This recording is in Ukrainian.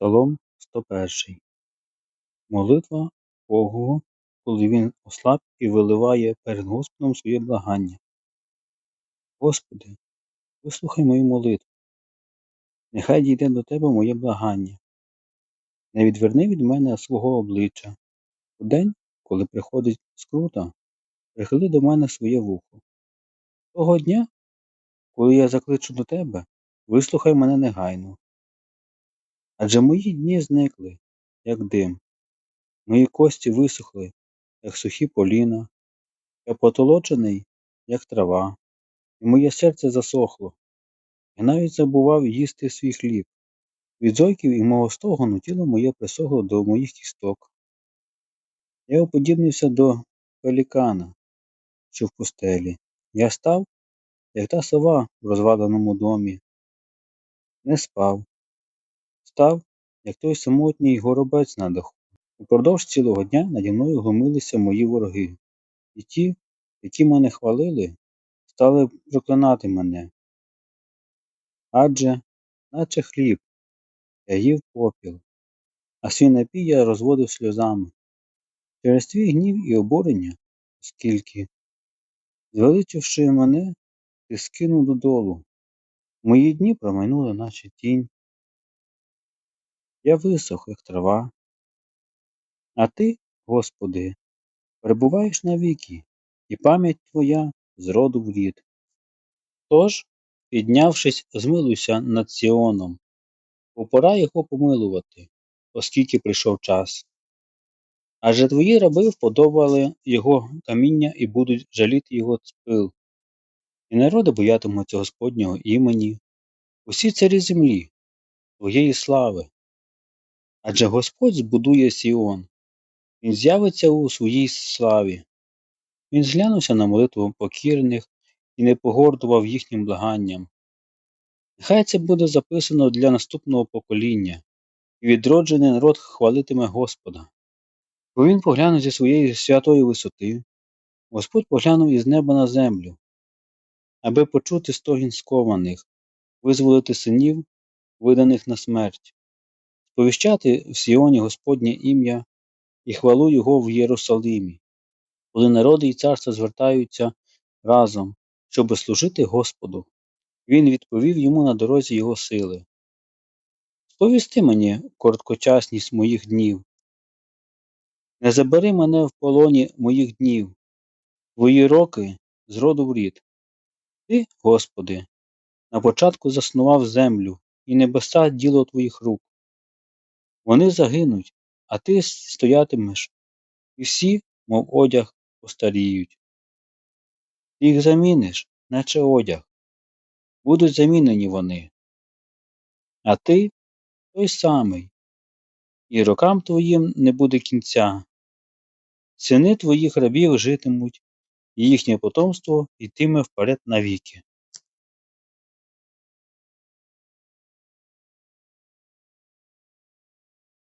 Псалом 101. Молитва Богу, коли він ослаб і виливає перед Господом своє благання. Господи, вислухай мою молитву. Нехай дійде до Тебе моє благання. Не відверни від мене свого обличчя. У день, коли приходить скрута, прихили до мене своє вухо. Того дня, коли я закличу до Тебе, вислухай мене негайно. Адже мої дні зникли, як дим, мої кості висохли, як сухі поліна, я потолочений, як трава, і моє серце засохло. Я навіть забував їсти свій хліб. Від зойків і мого стогону тіло моє присохло до моїх кісток. Я уподібнився до пелікана, що в пустелі. Я став, як та сова в розваленому домі. Не спав. Став, як той самотній горобець на даху. Упродовж цілого дня наді мною глумилися мої вороги, і ті, які мене хвалили, стали проклинати мене. Адже, наче хліб, я їв попіл, а свій напій я розводив сльозами. Через твій гнів і обурення, оскільки, звеличивши мене, ти скинув додолу. Мої дні промайнули, наче тінь. Я висох, як трава. А ти, Господи, перебуваєш навіки, і пам'ять твоя з роду в рід. Тож, піднявшись, змилуйся над Сіоном, бо пора його помилувати, оскільки прийшов час. Адже твої раби вподобали його каміння і будуть жаліти його спил. І народи боятимуться Господнього імені, усі царі землі, твоєї слави. Адже Господь збудує Сіон, Він з'явиться у своїй славі. Він зглянувся на молитву покірних і не погордував їхнім благанням. Нехай це буде записано для наступного покоління, і відроджений народ хвалитиме Господа. Бо він поглянув зі своєї святої висоти, Господь поглянув із неба на землю, аби почути стогін скованих, визволити синів, виданих на смерть, сповіщати в Сіоні Господнє ім'я і хвалу Його в Єрусалимі, коли народи і царства звертаються разом, щоби служити Господу. Він відповів йому на дорозі його сили. Сповісти мені короткочасність моїх днів. Не забери мене в полоні моїх днів, твої роки з роду в рід. Ти, Господи, на початку заснував землю і небеса діло твоїх рук. Вони загинуть, а ти стоятимеш, і всі, мов одяг, постаріють. Ти їх заміниш, наче одяг, будуть замінені вони. А ти той самий, і рокам твоїм не буде кінця. Сини твоїх рабів житимуть, і їхнє потомство йтиме вперед навіки.